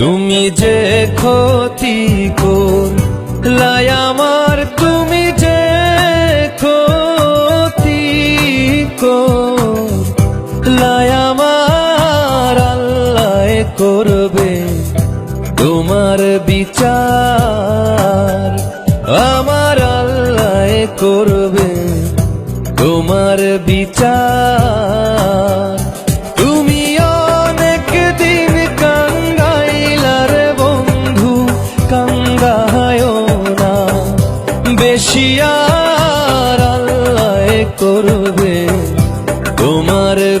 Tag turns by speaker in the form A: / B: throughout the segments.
A: তুমি যে ক্ষতি করলাই আমার তোমার বিচার আমার আল্লাহ করবে। তোমার বিচার। তুমি অনেক কাঙ্গাইলার বন্ধু না। বেশি আর আল্লাহ করবে। তোমার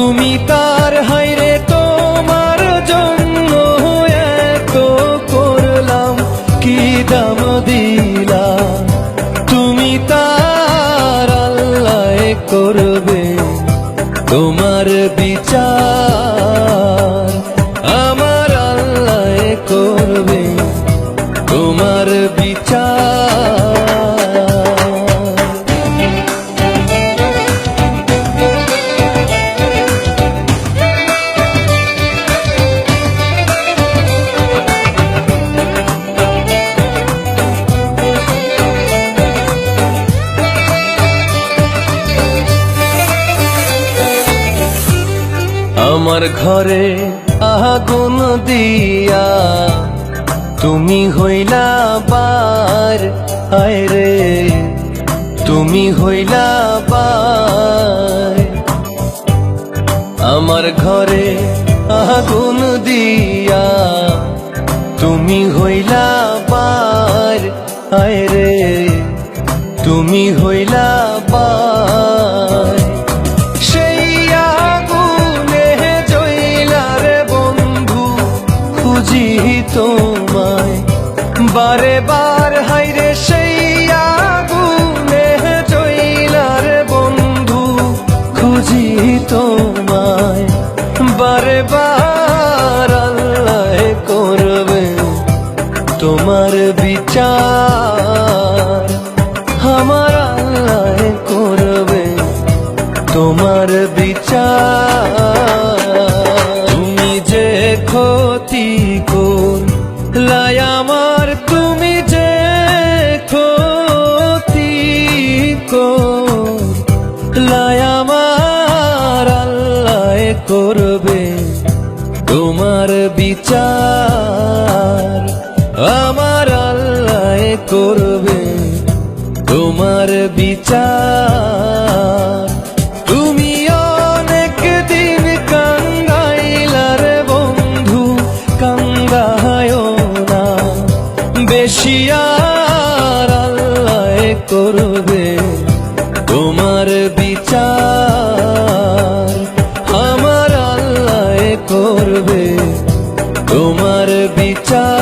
A: তুমি তার হাইরে তোমার জন্য এত করলাম, কি দাম দিলা তুমি তার আল্লাহ করবে, তোমার বিচার আমার ঘরে, আগুন দিয়া। তুমি হইলা বার আয় রে। তুমি হইলা বার আমার ঘরে আগুন দিয়া। তুমি হইলা বার আয় রে। তুমি হইলা বার খুঁজি তোমায়। বারে বার হাইরে সেই আগুনে জইলার বন্ধু খুঁজি তোমায়। বারে বার আল্লাহ করবে তোমার বিচার। আমার আল্লাহ করবে তোমার বিচার। বিচার আমার আল্লাহ করবে তোমার বিচার। তুমি অনেক দিন কান্দাইলার বন্ধু কান্দায় না। বেশি আর আল্লাহ করবে তোমার বিচার। আমার আল্লাহ করবে বিচার